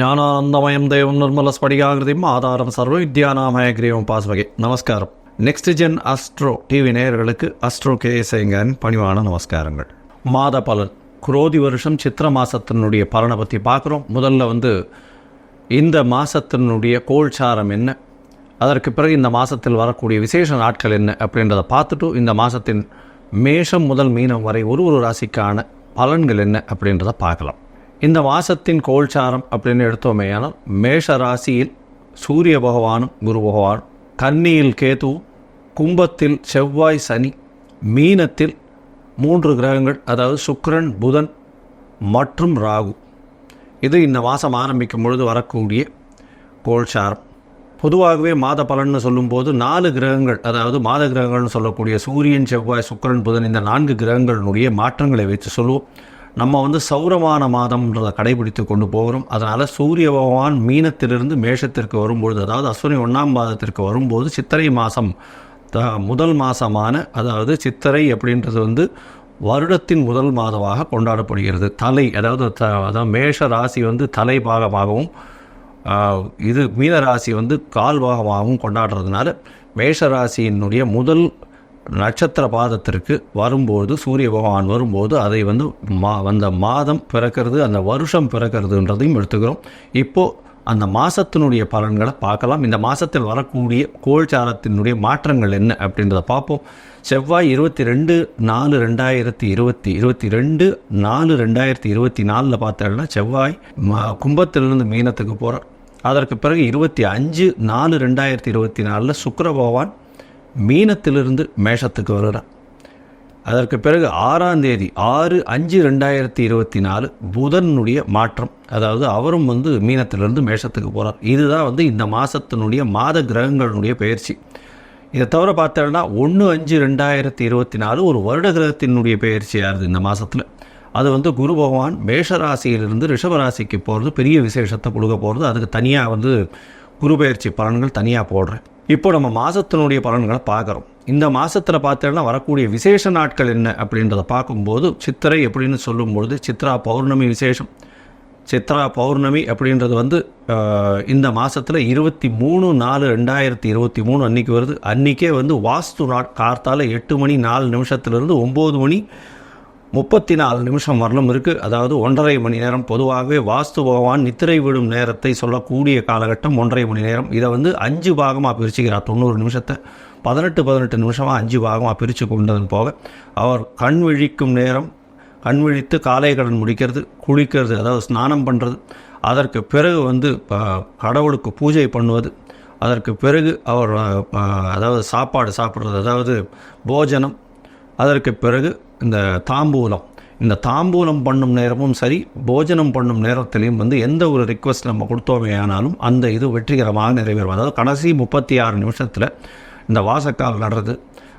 ஞானானந்தமயம் தேவம் நிர்மல ஸ்படிகாகிருதியும் ஆதாரம் சர்வ வித்யாநாமய கிரீவம் பாஸ்வகை நமஸ்காரம். நெக்ஸ்ட் ஜென் அஸ்ட்ரோ டிவி நேயர்களுக்கு அஸ்ட்ரோ கே கேசங்கன் பணிவான நமஸ்காரங்கள். மாத பலன். குரோதி வருஷம் சித்திர மாதத்தினுடைய பலனை பற்றி பார்க்குறோம். முதல்ல வந்து இந்த மாதத்தினுடைய கோல்சாரம் என்ன? அதற்கு பிறகு இந்த மாதத்தில் வரக்கூடிய விசேஷ நாட்கள் என்ன? அப்படின்றத பார்த்துட்டு இந்த மாதத்தின் மேஷம் முதல் மீனம் வரை ஒரு ஒரு ராசிக்கான பலன்கள் என்ன? அப்படின்றத பார்க்கலாம். இந்த மாதத்தின் கோல்சாரம் அப்படின்னு எடுத்தோமேயானால் மேஷ ராசியில் சூரிய பகவானும் குரு பகவான் கன்னியில் கேது கும்பத்தில் செவ்வாய் சனி மீனத்தில் மூன்று கிரகங்கள் அதாவது சுக்ரன் புதன் மற்றும் ராகு. இது இந்த மாதம் ஆரம்பிக்கும் பொழுது வரக்கூடிய கோல்சாரம். பொதுவாகவே மாத பலன்னு சொல்லும்போது நாலு கிரகங்கள் அதாவது மாத கிரகங்கள்னு சொல்லக்கூடிய சூரியன் செவ்வாய் சுக்கரன் புதன் இந்த நான்கு கிரகங்களினுடைய மாற்றங்களை வைத்து சொல்லுவோம். நம்ம வந்து சௌரமான மாதம்ன்றதை கடைபிடித்து கொண்டு போகிறோம். அதனால் சூரிய பகவான் மீனத்திலிருந்து மேஷத்திற்கு வரும்பொழுது அதாவது அஸ்வினி ஒன்றாம் பாதத்திற்கு வரும்போது சித்திரை மாதம் த முதல் மாதமான அதாவது சித்திரை அப்படின்றது வந்து வருடத்தின் முதல் மாதமாக கொண்டாடப்படுகிறது. தலை அதாவது த அதாவது மேஷ ராசி வந்து தலை பாகமாகவும் இது மீன ராசி வந்து கால் பாகமாகவும் கொண்டாடுறதுனால மேஷ ராசியினுடைய முதல் நட்சத்திர பாதத்திற்கு வரும்போது சூரிய பகவான் வரும்போது அதை வந்து மா அந்த மாதம் பிறக்கிறது அந்த வருஷம் பிறக்கிறதுன்றதையும் எடுத்துக்கிறோம். இப்போது அந்த மாதத்தினுடைய பலன்களை பார்க்கலாம். இந்த மாதத்தில் வரக்கூடிய கோல்சாரத்தினுடைய மாற்றங்கள் என்ன அப்படின்றத பார்ப்போம். செவ்வாய் இருபத்தி ரெண்டு நாலு ரெண்டாயிரத்தி இருபத்தி இருபத்தி ரெண்டு நாலு ரெண்டாயிரத்தி இருபத்தி நாலில் பார்த்தோம்னா செவ்வாய் கும்பத்திலிருந்து மீனத்துக்கு போகிறார் அதற்கு பிறகு இருபத்தி அஞ்சு நாலு ரெண்டாயிரத்தி இருபத்தி நாலில் சுக்கர பகவான் மீனத்திலிருந்து மேஷத்துக்கு வருகிறார் அதற்கு பிறகு ஆறாம் தேதி ஆறு அஞ்சு ரெண்டாயிரத்தி இருபத்தி நாலு புதனுடைய மாற்றம். அதாவது அவரும் வந்து மீனத்திலிருந்து மேஷத்துக்கு போகிறார் இதுதான் வந்து இந்த மாதத்தினுடைய மாத கிரகங்களுடைய பயிற்சி இதை தவிர பார்த்தோம்னா ஒன்று அஞ்சு ரெண்டாயிரத்தி இருபத்தி நாலு ஒரு வருட கிரகத்தினுடைய பயிற்சியாகுது இந்த மாதத்தில் அது வந்து குரு பகவான் மேஷராசியிலிருந்து ரிஷபராசிக்கு போகிறது பெரிய விசேஷத்தை கொடுக்க போகிறது அதுக்கு தனியாக வந்து குரு பயிற்சி பலன்கள் தனியாக போடுறேன். இப்போ நம்ம மாதத்தினுடைய பலன்களை பார்க்குறோம். இந்த மாதத்தில் பார்த்தீங்கன்னா வரக்கூடிய விசேஷ நாட்கள் என்ன அப்படின்றத பார்க்கும்போது சித்திரை எப்படின்னு சொல்லும்பொழுது சித்ரா பௌர்ணமி விசேஷம். சித்ரா பௌர்ணமி அப்படின்றது வந்து இந்த மாதத்தில் இருபத்தி மூணு நாலு ரெண்டாயிரத்தி இருபத்தி மூணு அன்றைக்கி வருது. அன்றைக்கே வந்து வாஸ்து நாட் கார்த்தால் எட்டு மணி நாலு நிமிஷத்துலேருந்து ஒம்பது மணி முப்பத்தி நாலு நிமிஷம் வரலும் இருக்குது அதாவது ஒன்றரை மணி நேரம் பொதுவாகவே வாஸ்து பகவான் நித்திரை விடும் நேரத்தை சொல்லக்கூடிய காலகட்டம் ஒன்றரை மணி நேரம். இதை வந்து அஞ்சு பாகமாக பிரிச்சுக்கிறார் தொண்ணூறு நிமிஷத்தை. பதினெட்டு பதினெட்டு நிமிஷமாக அஞ்சு பாகமாக பிரித்து கொண்டதன் போக அவர் கண் விழிக்கும் நேரம் கண் விழித்து காலை கடன் முடிக்கிறது குளிக்கிறது அதாவது ஸ்நானம் பண்ணுறது அதற்கு பிறகு வந்து ப- கடவுளுக்கு பூஜை பண்ணுவது. அதற்கு பிறகு அவர் அதாவது சாப்பாடு சாப்பிட்றது அதாவது போஜனம். அதற்கு பிறகு இந்த தாம்பூலம் இந்த தாம்பூலம் பண்ணும் நேரமும் சரி போஜனம் பண்ணும் நேரத்திலையும் வந்து எந்த ஒரு ரிக்வஸ்ட் நம்ம கொடுத்தோமே ஆனாலும் அந்த இது வெற்றிகரமாக நிறைவேறும். அதாவது கடைசி முப்பத்தி ஆறு நிமிஷத்தில் இந்த வாசக்கால் நடுறது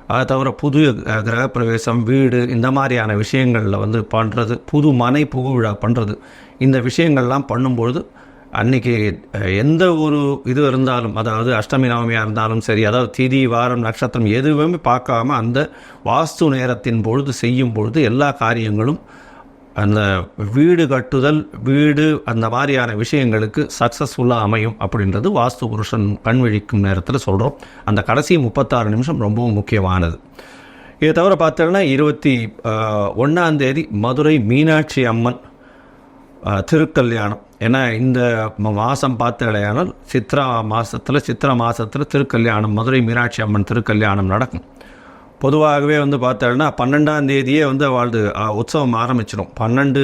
அதை தவிர புது கிரகப்பிரவேசம் வீடு இந்த மாதிரியான விஷயங்களில் வந்து பண்ணுறது புது மனை புகுவிழா பண்ணுறது இந்த விஷயங்கள்லாம் பண்ணும்பொழுது அன்னைக்கு எந்த ஒரு இது இருந்தாலும் அதாவது அஷ்டமி நவமியாக இருந்தாலும் சரி அதாவது திதி வாரம் நட்சத்திரம் எதுவுமே பார்க்காம அந்த வாஸ்து நேரத்தின் பொழுது செய்யும் பொழுது எல்லா காரியங்களும் அந்த வீடு கட்டுதல் வீடு அந்த மாதிரியான விஷயங்களுக்கு சக்ஸஸ்ஃபுல்லாக அமையும் அப்படின்றது வாஸ்து புருஷன் கண் விழிக்கும் நேரத்தில் சொல்கிறோம் அந்த கடைசி முப்பத்தாறு நிமிஷம் ரொம்பவும் முக்கியமானது. இதை தவிர பார்த்தோன்னா இருபத்தி ஒன்றாந்தேதி மதுரை மீனாட்சி அம்மன் திருக்கல்யாணம். ஏன்னா இந்த மாதம் பார்த்தடையானால் சித்ரா மாதத்தில் சித்ரா மாதத்தில் திருக்கல்யாணம் மதுரை மீனாட்சி அம்மன் திருக்கல்யாணம் நடக்கும். பொதுவாகவே வந்து பார்த்தோன்னா பன்னெண்டாம் தேதியே வந்து வாழ்ந்து உற்சவம் ஆரம்பிச்சிடும் பன்னெண்டு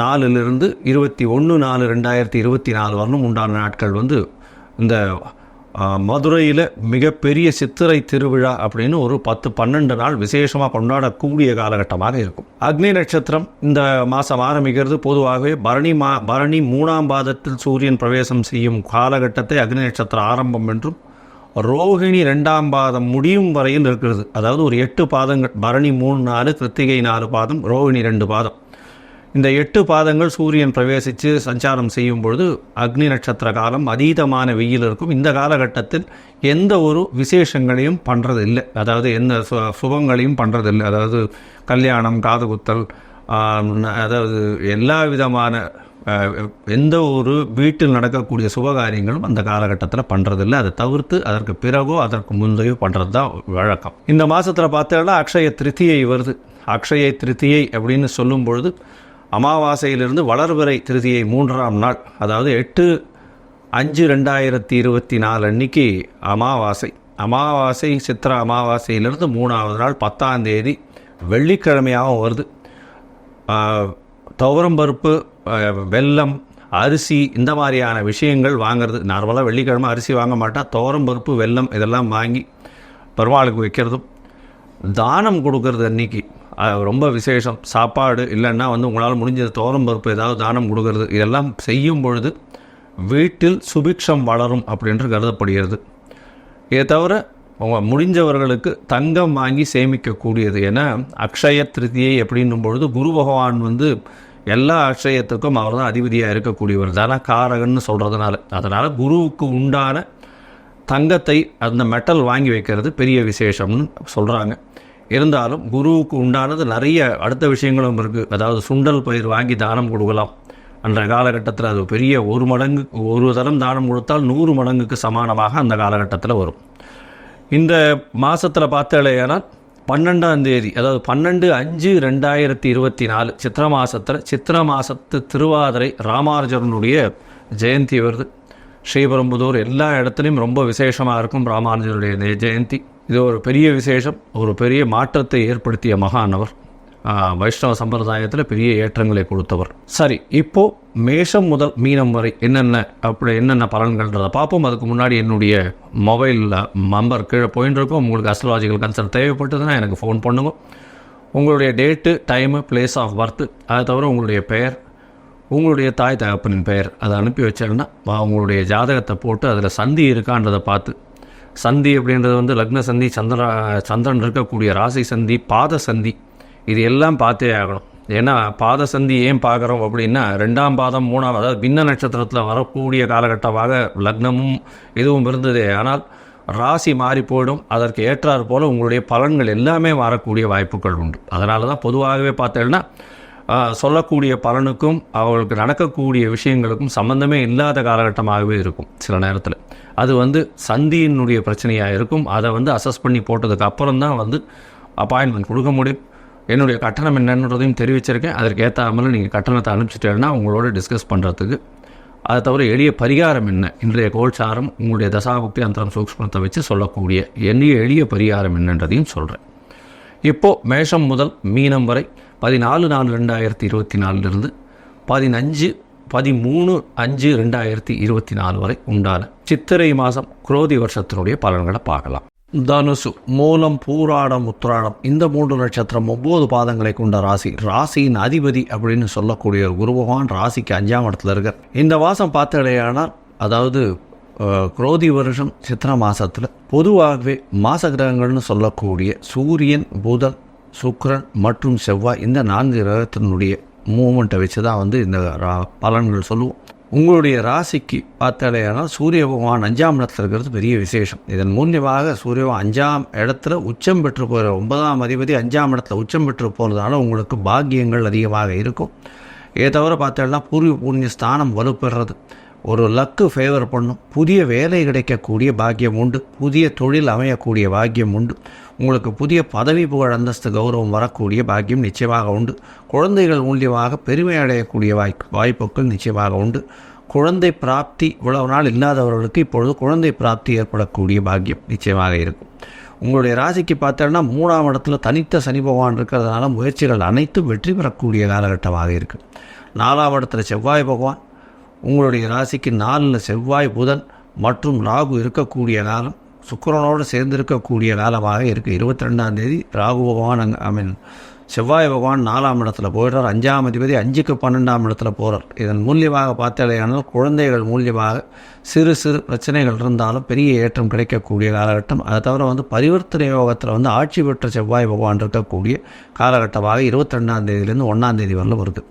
நாலுலேருந்து இருபத்தி ஒன்று நாலு ரெண்டாயிரத்தி இருபத்தி நாலு வரணும் உண்டான நாட்கள் வந்து இந்த மதுரையில் மிகப்பெரிய சித்திரை திருவிழா அப்படின்னு ஒரு பத்து பன்னெண்டு நாள் விசேஷமாக கொண்டாடக்கூடிய காலகட்டமாக இருக்கும். அக்னி நட்சத்திரம் இந்த மாதம் ஆரம்பிக்கிறது பொதுவாகவே பரணி மா பரணி மூணாம் பாதத்தில் சூரியன் பிரவேசம் செய்யும் காலகட்டத்தை அக்னி நட்சத்திரம் ஆரம்பம் என்றும் ரோகிணி ரெண்டாம் பாதம் முடியும் வரையில் இருக்கிறது. அதாவது ஒரு எட்டு பாதங்கள் பரணி மூணு நாலு கிருத்திகை நாலு பாதம் ரோகிணி ரெண்டு பாதம். இந்த எட்டு பாதங்கள் சூரியன் பிரவேசித்து சஞ்சாரம் செய்யும் பொழுது அக்னி நட்சத்திர காலம் அதீதமான வெயில் இருக்கும். இந்த காலகட்டத்தில் எந்த ஒரு விசேஷங்களையும் பண்ணுறது இல்லை அதாவது எந்த சு சுபங்களையும் பண்ணுறது இல்லை அதாவது கல்யாணம் காதுகுத்தல் அதாவது எல்லா விதமான எந்த ஒரு வீட்டில் நடக்கக்கூடிய சுபகாரியங்களும் அந்த காலகட்டத்தில் பண்ணுறதில்ல அதை தவிர்த்து அதற்கு பிறகோ அதற்கு முந்தையோ பண்ணுறது தான் வழக்கம். இந்த மாதத்தில் பார்த்தோன்னா அக்ஷய திருத்தியை வருது. அக்ஷய திருத்தியை அப்படின்னு சொல்லும் பொழுது அமாவாசையிலிருந்து வளர்வரை திருதியை மூன்றாம் நாள் அதாவது எட்டு அஞ்சு ரெண்டாயிரத்தி இருபத்தி நாலு அன்னைக்கு அமாவாசை. அமாவாசை சித்திர அமாவாசையிலிருந்து மூணாவது நாள் பத்தாம் தேதி வெள்ளிக்கிழமையாகவும் வருது. துவரம் துவரம்பருப்பு வெல்லம் அரிசி இந்த மாதிரியான விஷயங்கள் வாங்குறது. நார்மலாக வெள்ளிக்கிழமை அரிசி வாங்க மாட்டேன் துவரம்பருப்பு வெல்லம் இதெல்லாம் வாங்கி பெருமாளுக்கு வைக்கிறதும். தானம் கொடுக்கறது அன்னைக்கு. ரொம்ப விசேஷம். சாப்பாடு இல்லைன்னா வந்து உங்களால் முடிஞ்சது தோரம் பருப்பு ஏதாவது தானம் கொடுக்கறது இதெல்லாம் செய்யும் பொழுது வீட்டில் சுபிக்ஷம் வளரும் அப்படின்று கருதப்படுகிறது. இதை தவிர உங்கள் முடிஞ்சவர்களுக்கு தங்கம் வாங்கி சேமிக்கக்கூடியது ஏன்னா அக்ஷய திருதியை அப்படின்னும் பொழுது குரு பகவான் வந்து எல்லா அக்ஷயத்துக்கும் அவர் தான் அதிபதியாக இருக்கக்கூடியவர் தன காரகன்னு சொல்கிறதுனால அதனால் குருவுக்கு உண்டான தங்கத்தை அந்த மெட்டல் வாங்கி வைக்கிறது பெரிய விசேஷம்னு சொல்கிறாங்க இருந்தாலும் குருவுக்கு உண்டானது நிறைய அடுத்த விஷயங்களும் இருக்குது அதாவது சுண்டல் பயிர் வாங்கி தானம் கொடுக்கலாம். அன்ற காலகட்டத்தில் அது பெரிய ஒரு மடங்கு ஒரு தரம் தானம் கொடுத்தால் நூறு மடங்குக்கு சமானமாக அந்த காலகட்டத்தில் வரும். இந்த மாதத்தில் பார்த்தாலேயானால் பன்னெண்டாம் தேதி அதாவது பன்னெண்டு அஞ்சு ரெண்டாயிரத்தி இருபத்தி நாலு சித்திர மாதத்தில் சித்திர மாதத்து திருவாதிரை ராமானுஜருனுடைய ஜெயந்தி வருது. ஸ்ரீபெரும்புதூர் எல்லா இடத்துலையும் ரொம்ப விசேஷமாக இருக்கும் ராமானுஜருடைய ஜெயந்தி. இது ஒரு பெரிய விசேஷம் ஒரு பெரிய மாற்றத்தை ஏற்படுத்திய மகானவர். வைஷ்ணவ சம்பிரதாயத்தில் பெரிய ஏற்றங்களை கொடுத்தவர். சரி இப்போது மேஷம் முதல் மீனம் வரை என்னென்ன அப்படி என்னென்ன பலன்கள்ன்றதை பார்ப்போம். அதுக்கு முன்னாடி என்னுடைய மொபைலில் நம்பர் கீழே போயின்னு இருக்கும். உங்களுக்கு அஸ்ட்ராலஜிக்கல் கன்சல்ட் தேவைப்பட்டதுன்னா எனக்கு ஃபோன் பண்ணுங்க. உங்களுடைய date time place of birth அதை தவிர உங்களுடைய பெயர் உங்களுடைய தாய் தகப்பனின் பெயர் அதை அனுப்பி வச்சேன்னா உங்களுடைய ஜாதகத்தை போட்டு அதில் சந்தி இருக்கான்றதை பார்த்து சந்தி அப்படின்றது வந்து லக்ன சந்தி சந்திரா சந்திரன் இருக்கக்கூடிய ராசி சந்தி பாத சந்தி. இது எல்லாம் பார்த்தே ஆகணும். ஏன்னா பாத சந்தி ஏன் பார்க்குறோம் அப்படின்னா ரெண்டாம் பாதம் மூணாம் அதாவது பின்ன நட்சத்திரத்தில் வரக்கூடிய காலகட்டமாக லக்னமும் இதுவும் இருந்தது. ஆனால் ராசி மாறி போயிடும். அதற்கு ஏற்றாற் போல் உங்களுடைய பலன்கள் எல்லாமே மாறக்கூடிய வாய்ப்புகள் உண்டு. அதனால தான் பொதுவாகவே பார்த்தேன்னா சொல்லக்கூடிய பலனுக்கும் அவர்களுக்கு நடக்கக்கூடிய விஷயங்களுக்கும் சம்மந்தமே இல்லாத காலகட்டமாகவே இருக்கும் சில நேரத்தில். அது வந்து சந்தியினுடைய பிரச்சனையாக இருக்கும். அதை வந்து அசஸ் பண்ணி போட்டதுக்கு அப்புறம் தான் வந்து அப்பாயின்மெண்ட் கொடுக்க முடியும். என்னுடைய கட்டணம் என்னன்றதையும் தெரிவிச்சிருக்கேன். அதற்கு ஏற்றாமல் நீங்கள் கட்டணத்தை அனுப்பிச்சிட்டேன்னா உங்களோட டிஸ்கஸ் பண்ணுறதுக்கு அதை தவிர எளிய பரிகாரம் என்ன? இன்றைய கோல்சாரம் உங்களுடைய தசாபுக்தி அந்தரம் சூக்ஷ்மத்தை வச்சு சொல்லக்கூடிய எளிய எளிய பரிகாரம் என்னன்றதையும் சொல்கிறேன் இப்போது மேஷம் முதல் மீனம் வரை பதினாலு நாலு ரெண்டாயிரத்தி இருபத்தி நாலுலேருந்து பதினஞ்சு பதிமூணு அஞ்சு ரெண்டாயிரத்தி இருபத்தி நாலு வரை உண்டான சித்திரை மாதம் குரோதி வருஷத்தினுடைய பலன்களை பார்க்கலாம். தனுசு மூலம் பூராடம் உத்திராடம் இந்த மூன்று நட்சத்திரம் ஒன்பது பாதங்களை கொண்ட ராசி ராசியின் அதிபதி அப்படின்னு சொல்லக்கூடிய ஒரு குரு பகவான் ராசிக்கு அஞ்சாம் இடத்துல இருக்கார். இந்த மாதம் பார்த்தடையானால் அதாவது குரோதி வருஷம் சித்திர மாதத்தில் பொதுவாகவே மாச கிரகங்கள்னு சொல்லக்கூடிய சூரியன் புதன் சுக்ரன் மற்றும் செவ்வாய் இந்த நான்கு கிரகத்தினுடைய மூமெண்ட்டை வச்சு தான் வந்து இந்த ரா- பலன்கள் சொல்லுவோம். உங்களுடைய ராசிக்கு பார்த்தாலேனா சூரிய பகவான் அஞ்சாம் இடத்துல இருக்கிறது பெரிய விசேஷம். இதன் மூலியமாக சூரிய அஞ்சாம் இடத்துல உச்சம் பெற்று போகிற ஒன்பதாம் அதிபதி அஞ்சாம் இடத்துல உச்சம் பெற்று போகிறதுனால உங்களுக்கு பாக்கியங்கள் அதிகமாக இருக்கும். இதை தவிர பார்த்தோம்னா பூர்வ புண்ணிய ஸ்தானம் வலுப்பெறது ஒரு லக்கு ஃபேவர் பண்ணும். புதிய வேலை கிடைக்கக்கூடிய பாக்கியம் உண்டு. புதிய தொழில் அமையக்கூடிய பாக்கியம் உண்டு. உங்களுக்கு புதிய பதவி புகழ் அந்தஸ்து கௌரவம் வரக்கூடிய பாக்கியம் நிச்சயமாக உண்டு. குழந்தைகள் மூலியமாக பெருமை அடையக்கூடிய வாய் வாய்ப்புகள் நிச்சயமாக உண்டு. குழந்தை பிராப்தி இவ்வளவு நாள் இல்லாதவர்களுக்கு இப்பொழுது குழந்தை பிராப்தி ஏற்படக்கூடிய பாக்கியம் நிச்சயமாக இருக்கும். உங்களுடைய ராசிக்கு பார்த்தோன்னா மூணாம் இடத்துல தனித்த சனி பகவான் இருக்கிறதுனால முயற்சிகள் அனைத்தும் வெற்றி பெறக்கூடிய காலகட்டமாக இருக்குது நாலாம் இடத்துல செவ்வாய் பகவான். உங்களுடைய ராசிக்கு நாலில் செவ்வாய் புதன் மற்றும் ராகு இருக்கக்கூடிய காலம். சுக்கரனோடு சேர்ந்திருக்கக்கூடிய காலமாக இருக்குது இருபத்தி ரெண்டாம் தேதி ராகு பகவான் அங்கே ஐ மீன் செவ்வாய் பகவான் நாலாம் இடத்துல போயிடுறார். அஞ்சாம் அதிபதி அஞ்சுக்கு பன்னெண்டாம் இடத்துல போகிறார் இதன் மூலியமாக பார்த்தாலேயானால் குழந்தைகள் மூலியமாக சிறு சிறு பிரச்சனைகள் இருந்தாலும் பெரிய ஏற்றம் கிடைக்கக்கூடிய காலகட்டம். அதை தவிர வந்து பரிவர்த்தனை யோகத்தில் வந்து ஆட்சி பெற்ற செவ்வாய் பகவான் இருக்கக்கூடிய காலகட்டமாக இருபத்தி ரெண்டாம் தேதியிலேருந்து ஒன்றாம் தேதி வரலும் வருது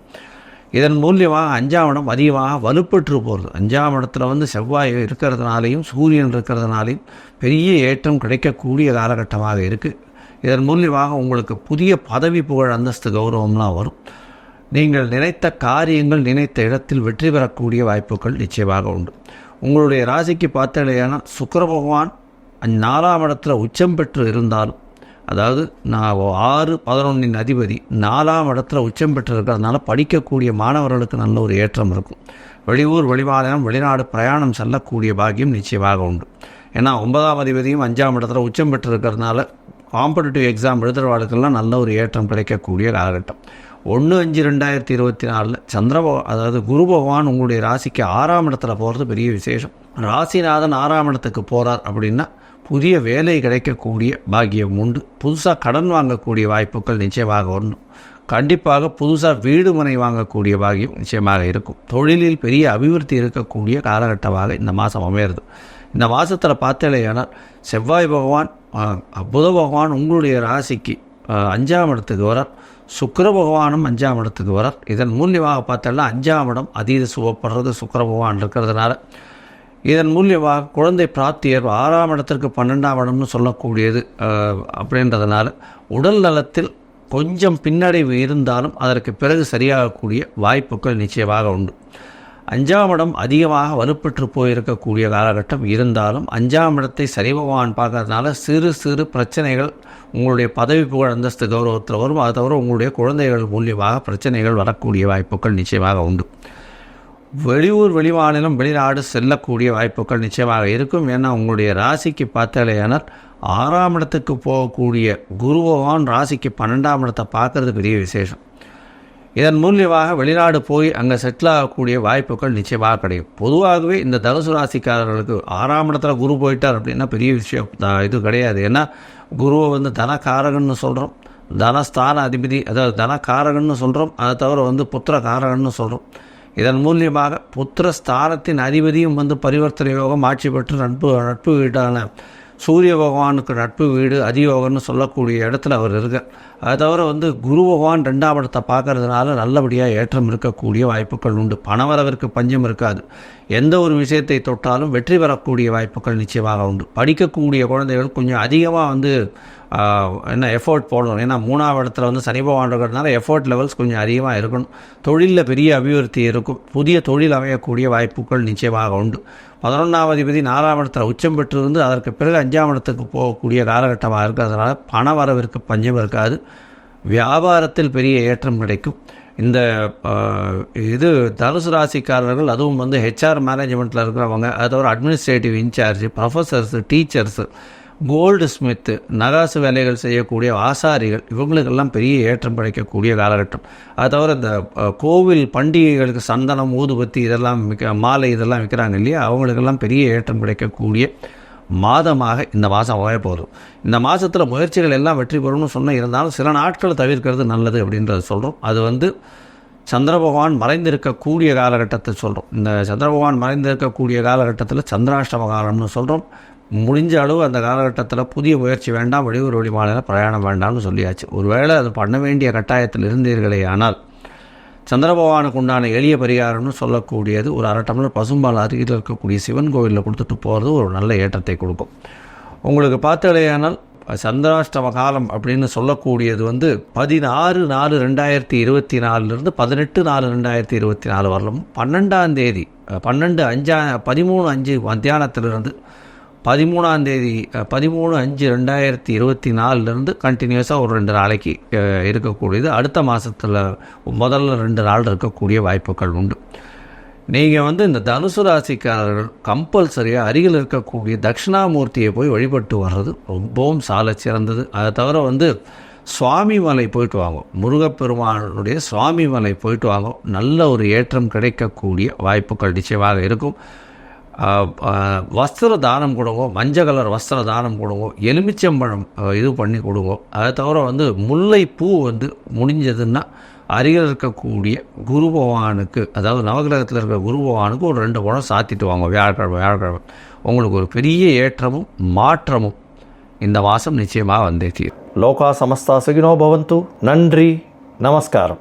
இதன் மூலியமாக அஞ்சாம் இடம் அதிகமாக வலுப்பெற்று போகிறது. அஞ்சாம் இடத்துல வந்து செவ்வாய் இருக்கிறதுனாலையும் சூரியன் இருக்கிறதுனாலையும் பெரிய ஏற்றம் கிடைக்கக்கூடிய காலகட்டமாக இருக்குது இதன் மூலியமாக உங்களுக்கு புதிய பதவி புகழ் அந்தஸ்து கௌரவம்லாம் வரும். நீங்கள் நினைத்த காரியங்கள் நினைத்த இடத்தில் வெற்றி பெறக்கூடிய வாய்ப்புகள் நிச்சயமாக உண்டு. உங்களுடைய ராசிக்கு பார்த்தலையான சுக்கர பகவான் நாலாம் இடத்துல உச்சம் பெற்று இருந்தாலும் அதாவது நான் ஆறு பதினொன்றின் அதிபதி நாலாம் இடத்துல உச்சம் பெற்று இருக்கிறதுனால படிக்கக்கூடிய மாணவர்களுக்கு நல்ல ஒரு ஏற்றம் இருக்கும். வெளியூர் வெளிமாநிலம் வெளிநாடு பிரயாணம் செல்லக்கூடிய பாக்கியம் நிச்சயமாக உண்டு. ஏன்னா ஒன்பதாம் அதிபதியும் அஞ்சாம் இடத்துல உச்சம் பெற்றிருக்கிறதுனால காம்படிட்டிவ் எக்ஸாம் எழுதுகிறவாளுக்கெல்லாம் நல்ல ஒரு ஏற்றம் கிடைக்கக்கூடிய காலகட்டம். ஒன்று அஞ்சு ரெண்டாயிரத்தி இருபத்தி நாலில் சந்திர அதாவது குரு பகவான் உங்களுடைய ராசிக்கு ஆறாம் இடத்துல போகிறது பெரிய விசேஷம். ராசிநாதன் ஆறாம் இடத்துக்கு போகிறார் அப்படின்னா புதிய வேலை கிடைக்கக்கூடிய பாக்கியம் உண்டு. புதுசாக கடன் வாங்கக்கூடிய வாய்ப்புகள் நிச்சயமாக வரணும் கண்டிப்பாக புதுசாக வீடு மனை வாங்கக்கூடிய பாக்கியம் நிச்சயமாக இருக்கும். தொழிலில் பெரிய அபிவிருத்தி இருக்கக்கூடிய காலகட்டமாக இந்த மாதம் அமையிறது. இந்த மாதத்தில் பார்த்தேலையானால் செவ்வாய் பகவான் புத பகவான் உங்களுடைய ராசிக்கு அஞ்சாம் இடத்துக்கு வரார். சுக்கர பகவானும் அஞ்சாம் இடத்துக்கு வரார். இதன் மூலியமாக பார்த்தோம்னா அஞ்சாம் இடம் அதீத சுவப்படுறது சுக்கர பகவான் இருக்கிறதுனால. இதன் மூலியமாக குழந்தை பிராப்தியர் ஆறாம் இடத்திற்கு பன்னெண்டாம் இடம்னு சொல்லக்கூடியது அப்படின்றதுனால உடல் நலத்தில் கொஞ்சம் பின்னடைவு இருந்தாலும் அதற்கு பிறகு சரியாகக்கூடிய வாய்ப்புகள் நிச்சயமாக உண்டு. அஞ்சாம் இடம் அதிகமாக வலுப்பெற்று போயிருக்கக்கூடிய காலகட்டம் இருந்தாலும் அஞ்சாம் இடத்தை சரிபகவான் பார்க்கறதுனால சிறு சிறு பிரச்சனைகள் உங்களுடைய பதவி புகழ் அந்தஸ்து கௌரவத்தில் வரும். அதை தவிர உங்களுடைய குழந்தைகள் மூலியமாக பிரச்சனைகள் வரக்கூடிய வாய்ப்புகள் நிச்சயமாக உண்டு. வெளியூர் வெளிமாநிலம் வெளிநாடு செல்லக்கூடிய வாய்ப்புகள் நிச்சயமாக இருக்கும். ஏன்னா உங்களுடைய ராசிக்கு பார்த்தாலேயானால் ஆறாம் இடத்துக்கு போகக்கூடிய குரு பகவான் ராசிக்கு பன்னெண்டாம் இடத்தை பார்க்கறது பெரிய விசேஷம். இதன் மூலியமாக வெளிநாடு போய் அங்கே செட்டில் ஆகக்கூடிய வாய்ப்புகள் நிச்சயமாக கிடைக்கும் பொதுவாகவே இந்த தனுசு ராசிக்காரர்களுக்கு ஆறாம் இடத்துல குரு போயிட்டார் அப்படின்னா பெரிய விஷயம். இது கிடையாது. ஏன்னா குருவை வந்து தனக்காரகன்னு சொல்கிறோம் தனஸ்தான அதிபதி அதாவது தனக்காரகன்னு சொல்கிறோம் அதை தவிர வந்து புத்திர காரகன்னு சொல்கிறோம் இதன் மூலியமாக புத்திர ஸ்தானத்தின் அதிபதியும் வந்து பரிவர்த்தனை யோகம் ஆட்சி பெற்று நட்பு நட்பு வீட்டான சூரிய பகவானுக்கு நட்பு வீடு அதியோகம்னு சொல்லக்கூடிய இடத்துல அவர் இருக்கார் அது தவிர வந்து குரு பகவான் ரெண்டாம் இடத்தை பார்க்கறதுனால நல்லபடியாக ஏற்றம் இருக்கக்கூடிய வாய்ப்புகள் உண்டு. பணவரவிற்கு பஞ்சம் இருக்காது. எந்த ஒரு விஷயத்தை தொட்டாலும் வெற்றி பெறக்கூடிய வாய்ப்புகள் நிச்சயமாக உண்டு. படிக்கக்கூடிய குழந்தைகள் கொஞ்சம் அதிகமாக வந்து என்ன எஃபோர்ட் போடணும். ஏன்னா மூணாவது இடத்துல வந்து சனி பகவான் இருக்கிறதுனால எஃபோர்ட் லெவல்ஸ் கொஞ்சம் அதிகமாக இருக்கணும். தொழிலில் பெரிய அபிவிருத்தி இருக்கும். புதிய தொழில் அமையக்கூடிய வாய்ப்புகள் நிச்சயமாக உண்டு. பதினொன்றாவது பதி நாலாம் இடத்துல உச்சம் பெற்றிருந்து அதற்கு பிறகு அஞ்சாம் இடத்துக்கு போகக்கூடிய காலகட்டமாக இருக்கிறதுனால பண வரவிற்கு பஞ்சம் இருக்காது. வியாபாரத்தில் பெரிய ஏற்றம் கிடைக்கும். இந்த இது தனுசு ராசிக்காரர்கள் அதுவும் வந்து ஹெச்ஆர் மேனேஜ்மெண்ட்டில் இருக்கிறவங்க அதோட administrative in charge professors teachers goldsmith நகாசு வேலைகள் செய்யக்கூடிய ஆசாரிகள் இவங்களுக்கெல்லாம் பெரிய ஏற்றம் கிடைக்கக்கூடிய காலகட்டம். அது தவிர இந்த கோவில் பண்டிகைகளுக்கு சந்தனம் ஊதுபத்தி இதெல்லாம் விற்க மாலை இதெல்லாம் விற்கிறாங்க இல்லையா? அவங்களுக்கெல்லாம் பெரிய ஏற்றம் கிடைக்கக்கூடிய மாதமாக இந்த மாதம் அமைய போதும் இந்த மாதத்தில் முயற்சிகள் எல்லாம் வெற்றி பெறும்னு சொன்ன இருந்தாலும் சில நாட்களை தவிர்க்கிறது நல்லது அப்படின்றத சொல்கிறோம் அது வந்து சந்திர பகவான் மறைந்திருக்கக்கூடிய காலகட்டத்தை சொல்கிறோம் இந்த சந்திர பகவான் மறைந்திருக்கக்கூடிய காலகட்டத்தில் சந்திராஷ்டம காலம்னு சொல்கிறோம் முடிஞ்ச அளவு அந்த காலகட்டத்தில் புதிய முயற்சி வேண்டாம் வெளியூர் வெளி மாநில பிரயாணம் வேண்டாம்னு சொல்லியாச்சு. ஒருவேளை அது பண்ண வேண்டிய கட்டாயத்தில் இருந்தீர்களே ஆனால் சந்திரபகவானுக்கு உண்டான எளிய பரிகாரம்னு சொல்லக்கூடியது ஒரு அரை டம்ளர் பசும்பால் அருகில் இருக்கக்கூடிய சிவன் கோவிலில் கொடுத்துட்டு போகிறது ஒரு நல்ல ஏற்றத்தை கொடுக்கும். உங்களுக்கு பார்த்தாலேயானால் சந்திராஷ்டம காலம் அப்படின்னு சொல்லக்கூடியது வந்து பதினாறு நாலு ரெண்டாயிரத்தி இருபத்தி நாலுலேருந்து பதினெட்டு நாலு ரெண்டாயிரத்தி இருபத்தி நாலு வரலும் பன்னெண்டாம் தேதி பன்னெண்டு அஞ்சா பதிமூணு அஞ்சு மத்தியானத்திலிருந்து பதிமூணாம் தேதி பதிமூணு அஞ்சு ரெண்டாயிரத்தி இருபத்தி நாலுலேருந்து கண்டினியூஸாக ஒரு ரெண்டு நாளைக்கு இருக்கக்கூடியது. அடுத்த மாதத்தில் முதல்ல ரெண்டு நாள் இருக்கக்கூடிய வாய்ப்புகள் உண்டு. நீங்கள் வந்து இந்த தனுசு ராசிக்காரர்கள் கம்பல்சரியாக அருகில் இருக்கக்கூடிய தட்சிணாமூர்த்தியை போய் வழிபட்டு வர்றது ரொம்பவும் சால சிறந்தது. அதை தவிர வந்து சுவாமி மலை போயிட்டு வாங்க. முருகப்பெருமானுடைய சுவாமி மலை போயிட்டு வாங்க. நல்ல ஒரு ஏற்றம் கிடைக்கக்கூடிய வாய்ப்புகள் நிச்சயமாக இருக்கும். வஸ்திர தானம் கொடுங்க மஞ்சள் கலர் வஸ்திர தானம் கொடுங்க எலுமிச்சம்பழம் இது பண்ணி கொடுங்க. அதை தவிர வந்து முல்லைப்பூ வந்து முடிஞ்சதுன்னா அருகில் இருக்கக்கூடிய குரு பகவானுக்கு அதாவது நவகிரகத்தில் இருக்கிற குரு பகவானுக்கு ஒரு ரெண்டு பழம் சாத்திட்டு வாங்க வியாழக்கிழமை வியாழக்கிழமை. உங்களுக்கு ஒரு பெரிய ஏற்றமும் மாற்றமும் இந்த மாதம் நிச்சயமாக வந்தே தீரும். லோகா சமஸ்தா சுகினோ பவந்து. நன்றி நமஸ்காரம்.